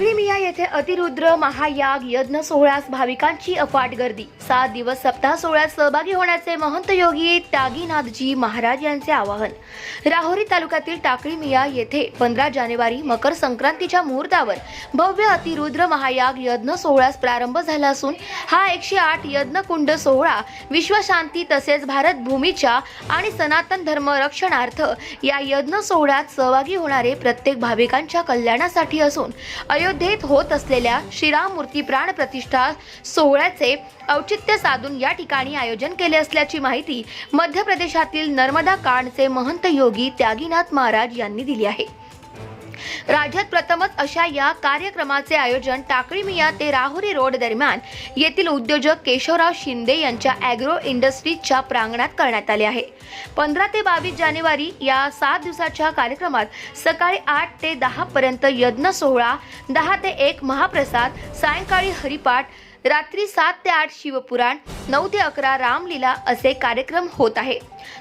टाकळी मिया येथे अतिरुद्र महायाग यज्ञ सोहळ्यास भाविकांची अफाट गर्दी. सात दिवस सप्ताह सोहळ्यात सहभागी होण्याचे महंत योगी त्यागीनाथजी महाराज यांचे आवाहन. राहुरी तालुक्यातील टाकळीमिया येथे पंधरा जानेवारी मकर संक्रांतीच्या मुहूर्तावर भव्य अतिरुद्र महायाग यज्ञ सोहळ्यास प्रारंभ झाला असून हा एकशे आठ यज्ञकुंड सोहळा विश्वशांती तसेच भारत भूमीच्या आणि सनातन धर्म रक्षणार्थ या यज्ञ सोहळ्यात सहभागी होणारे प्रत्येक भाविकांच्या कल्याणासाठी असून अयोध्येत होत असलेल्या श्रीराममूर्ती प्राण प्रतिष्ठा सोहळ्याचे औचित्य साधून या ठिकाणी आयोजन केले असल्याची माहिती मध्य प्रदेशातील नर्मदा कांडचे महंत योगी त्यागीनाथ महाराज यांनी दिली आहे. राज्यात प्रथमच अशा या कार्यक्रमाचे आयोजन टाकळी मिया ते राहुरी रोड दरम्यान येथील उद्योजक केशवराव शिंदे यांच्या अॅग्रो इंडस्ट्रीजच्या प्रांगणात करण्यात आले आहे. पंधरा ते बावीस जानेवारी या सात दिवसाच्या कार्यक्रमात सकाळी आठ ते दहा पर्यंत यज्ञ सोहळा दहा ते एक महाप्रसाद सायंकाळी हरिपाठ रात्री सात ते आठ शिवपुराण नऊ ते अकरा रामलीला असे कार्यक्रम होत आहे.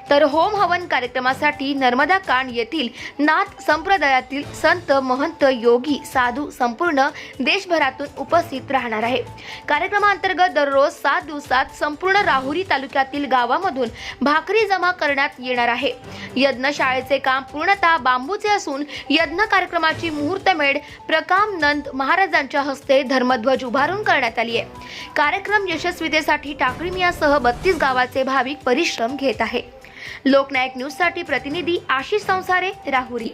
तर होम हवन कार्यक्रमासाठी नर्मदा कांड येथील नाथ संप्रदायातील संत महंत योगी साधू संपूर्ण देशभरातून उपस्थित राहणार आहे. कार्यक्रमांतर्गत दररोज सात दिवसात संपूर्ण राहुरी तालुक्यातील गावामधून भाकरी जमा करण्यात येणार आहे. यज्ञशाळेचे काम पूर्णतः बांबूचे असून यज्ञ कार्यक्रमाची मुहूर्तमेढ प्रकाम नंद महाराजांच्या हस्ते धर्मध्वज उभारून करण्यात आली आहे. कार्यक्रम यशस्वीतेसाठी टाक मियासह बत्तीस गावाचे भाविक परिश्रम घेत आहे. लोकनायक न्यूजसाठी प्रतिनिधी आशिष संसारे राहुरी.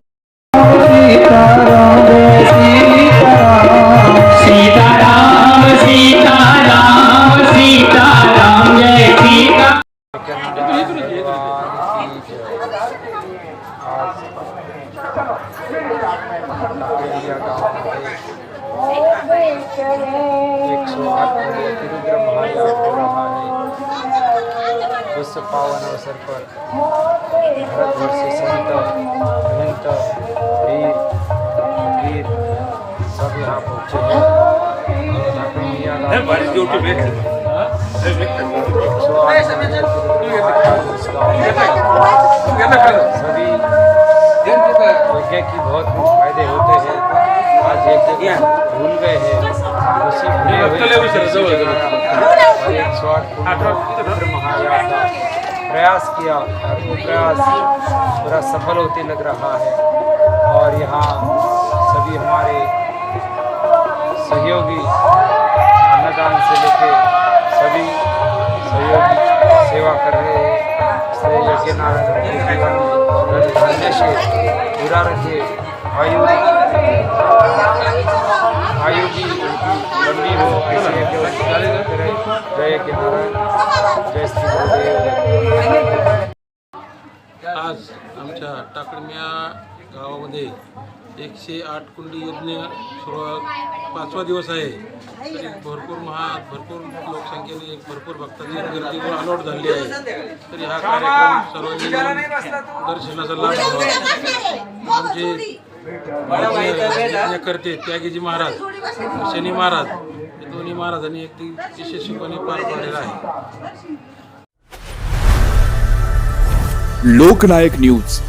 एक सौ आठ तिरुद्र महायाग यहाँ पहुँचे हैं ठाकुर मियाँ गाँव एक सौ आठ तिरुद्र महायाग इस गाँव में सभी यज्ञ की बहुत फायदे होते हैं। आज एक जगह भूल गए हैं उसी भूले हुए सौ प्रयास किया और वो प्रयास पूरा सफल होते लग रहा है। और यहाँ सभी हमारे सहयोगी अन्नदान से लेके सभी सहयोगी सेवा कर रहे हैं। इसलिए यज्ञ नारायण धन्य से पूरा रखे आयु जय जय श्री आज आमच्या टाकळम्या गावामध्ये एकशे आठ कुंडी यज्ञ सुरुवात पाचवा दिवस आहे. तरी भरपूर महा भरपूर लोकसंख्येने भरपूर भक्तांची गर्दी अलॉट झाली आहे. तरी हा कार्यक्रम सर्वांनी दर्शनाचा लाभ घ्यावा. आमचे करते त्यागीजी महाराज शनी महाराज हे महाराजांनी अगदी यशस्वीपणे पार पाडलेला आहे. लोकनायक न्यूज.